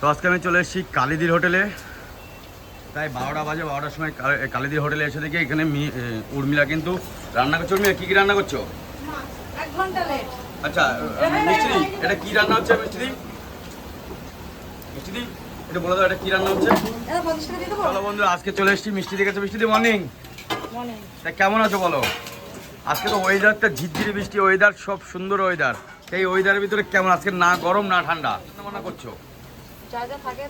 তো আজকে আমি চলে এসেছি কালিদির হোটেলে। তাই বারোটা বাজে বারোটার সময় কাল- কালিদির হোটেলে এসে দেখি এখানে উর্মিলা কিন্তু রান্না করছ। উর্মিলা কী কী রান্না করছ? এক ঘণ্টা লেট আচ্ছা মিষ্টি এটা কি রান্না হচ্ছে মিষ্টি মিষ্টি এটা বলে দাও এটা কি রান্না হচ্ছে? চলো বন্ধু আজকে চলে এসেছি মিষ্টি কাছে। মিষ্টি মর্নিং তা কেমন আছো বলো? আজকে তো ওয়েদারটা ঝিরঝিরি বৃষ্টি ওয়েদার সব সুন্দর ওয়েদার এই ওয়েদারের ভিতরে কেমন? আজকে না গরম না ঠান্ডা। রান্না করছ? যা যা থাকে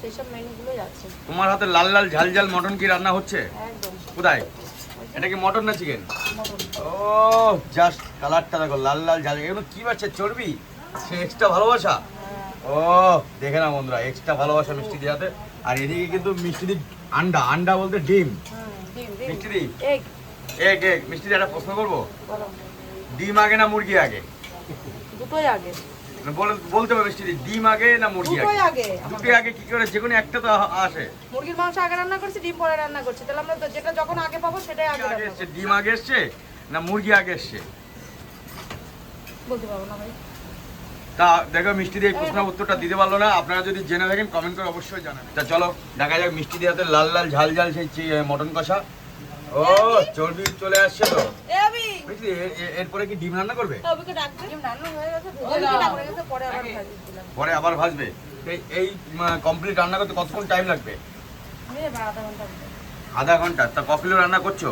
সেই সব মেনুগুলো যাচ্ছে। তোমার হাতে লাল লাল ঝাল ঝাল মটন কি রান্না হচ্ছে? একদম। কোথায়? এটা কি মটন না চিকেন ও জাস্ট কালারটা দেখো লাল লাল ঝাল। এগুলো কি বাচ্চা চর্বি? সে এক্সট্রা ভালোবাসা ও দেখে না বন্ধুরা এক্সট্রা ভালোবাসা মিষ্টি দিয়াতে আর এদিকে কিন্তু মিষ্টি দি আন্ডা আন্ডা বলতে ডিম। মিষ্টি দি এগ এক এক মিষ্টি দি একটা প্রশ্ন করব? ডিম আগে না মুরগি আগে? দুটোই আগে। বলতে হবে মিষ্টি ডিম আগে না মুরগি আগে? আগে। কি করে? যে কোনো একটা তো আসে। মুরগির মাংস আগে রান্না করছি ডিম পরে রান্না করছি। তাহলে আমরা যেটা যখন আগে পাবো সেটাই আগে আগে এসছে ডিম আগে এসছে না মুরগি আগে এসছে? বলতে পারব না ভাই। তা দেখো মিষ্টি দিয়ে এই প্রশ্নের উত্তরটা দিতে পারল না। আপনারা যদি জেনে থাকেন কমেন্ট করে অবশ্যই জানাবেন। তা চলো দেখা যাক মিষ্টি দিয়ে হাতে লাল লাল ঝাল ঝাল সেই মটন কষা। ও চর্বি চলে আসছে তো। এরপরে কি ডিম রান্না করবে? হয়ে পরে আবার ভাজবে। এই এই কমপ্লিট রান্না করতে কতক্ষণ টাইম লাগবে। আধা ঘণ্টা তা ক কিলো রান্না করছ?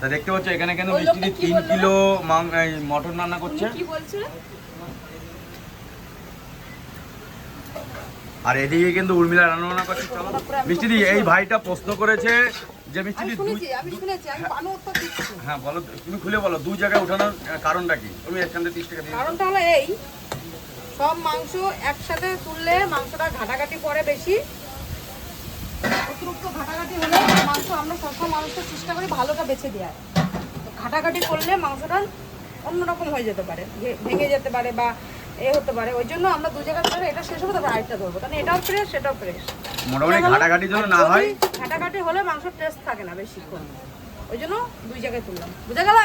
তা দেখতে পাচ্ছ এখানে ওই মিষ্টি তিন কিলো মটন রান্না করছে? আর এদিকে কিন্তু উর্মিলা রান্না বান্না করছে। চলো মিষ্টি দি এই ভাইটা প্রশ্ন করেছে যে দিচ্ছি। হ্যাঁ বলো তুমি খুলে বলো দুই জায়গায় ওঠানোর কারণটা কি? তুমি এখান থেকে তিরিশ টাকা কারণটা হলো এই সব মাংস একসাথে তুললে মাংসটা ঘাটাঘাটি পড়ে বেশি। অতিরিক্ত ঘাটাঘাটি হলে মাংস আমরা সবসময় মানুষকে চেষ্টা করি ভালোটা বেছে দেওয়ার তো ঘাটাঘাটি করলে মাংসটা অন্যরকম হয়ে যেতে পারে ভেঙে যেতে পারে বা এ হতে পারে। ওই জন্য আমরা দু জায়গা ধরে এটা শেষ হবে তারপর আরেকটা ধরবো। কারণ এটাও ফ্রেশ সেটাও ফ্রেশ মোটামুটি ঘাটাঘাটি যেন না হয়। ঘাটাঘাটি হলে মাংস টেস্ট থাকে না বেশিক্ষণ ওই জন্য দুই জায়গায় তুললাম। বুঝে গেল?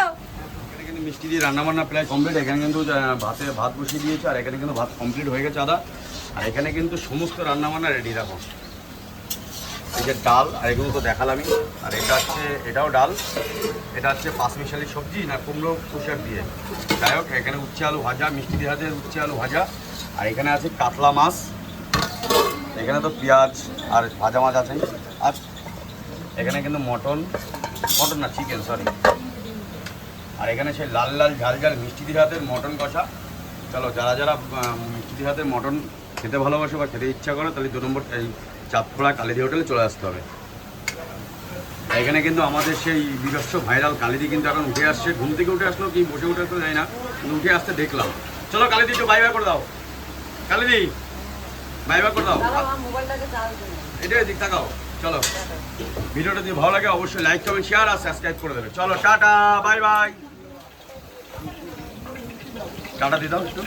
মিষ্টি দিয়ে কমপ্লিট এখানে কিন্তু ভাতে ভাত বসিয়ে দিয়েছে, আর এখানে কিন্তু ভাত কমপ্লিট হয়ে গেছে আদা। আর এখানে কিন্তু সমস্ত রেডি এই যে ডাল, আর এগুলো তো দেখালামই। আর এটা হচ্ছে, এটাও ডাল। এটা হচ্ছে সবজি না কুমড়ো পুষার দিয়ে। যাই হোক, এখানে উচ্ছে আলু ভাজা, মিষ্টি দিয়ে উচ্ছে আলু ভাজা। আর এখানে আছে কাতলা মাছ। এখানে তো পেঁয়াজ আর ভাজা মাছ আছে। আর এখানে কিন্তু মটন মটন না চিকেন সরি আর এখানে সেই লাল লাল ঝাল ঝাল মিষ্টি দিয়ে হাতের মটন কষা। চলো যারা যারা মিষ্টি দিয়ে হাতের মটন খেতে ভালোবাসে বা খেতে ইচ্ছা করে তাহলে দু নম্বর এই চাঁদপুরা কালিদি হোটেলে চলে আসতে হবে। এখানে কিন্তু আমাদের সেই নিজস্ব ভাইরাল কালিদি কিন্তু এখন উঠে আসছে। ঘুম থেকে উঠে আসলো কি বসে উঠে আসলো জানি না কিন্তু উঠে আসতে দেখলাম। চলো কালিদি একটু বাই বাই করে দাও। কালিদি বাই বাই করে দাও। মোবাইলটাকে চার্জ দেবো। এটা দিক তাকাও। চলো। ভিডিওটা যদি ভালো লাগে, অবশ্যই লাইক কমেন্ট শেয়ার আর সাবস্ক্রাইব করে দেবে। চলো, টাটা বাই বাই টাটা দিয়ে দাও একটু।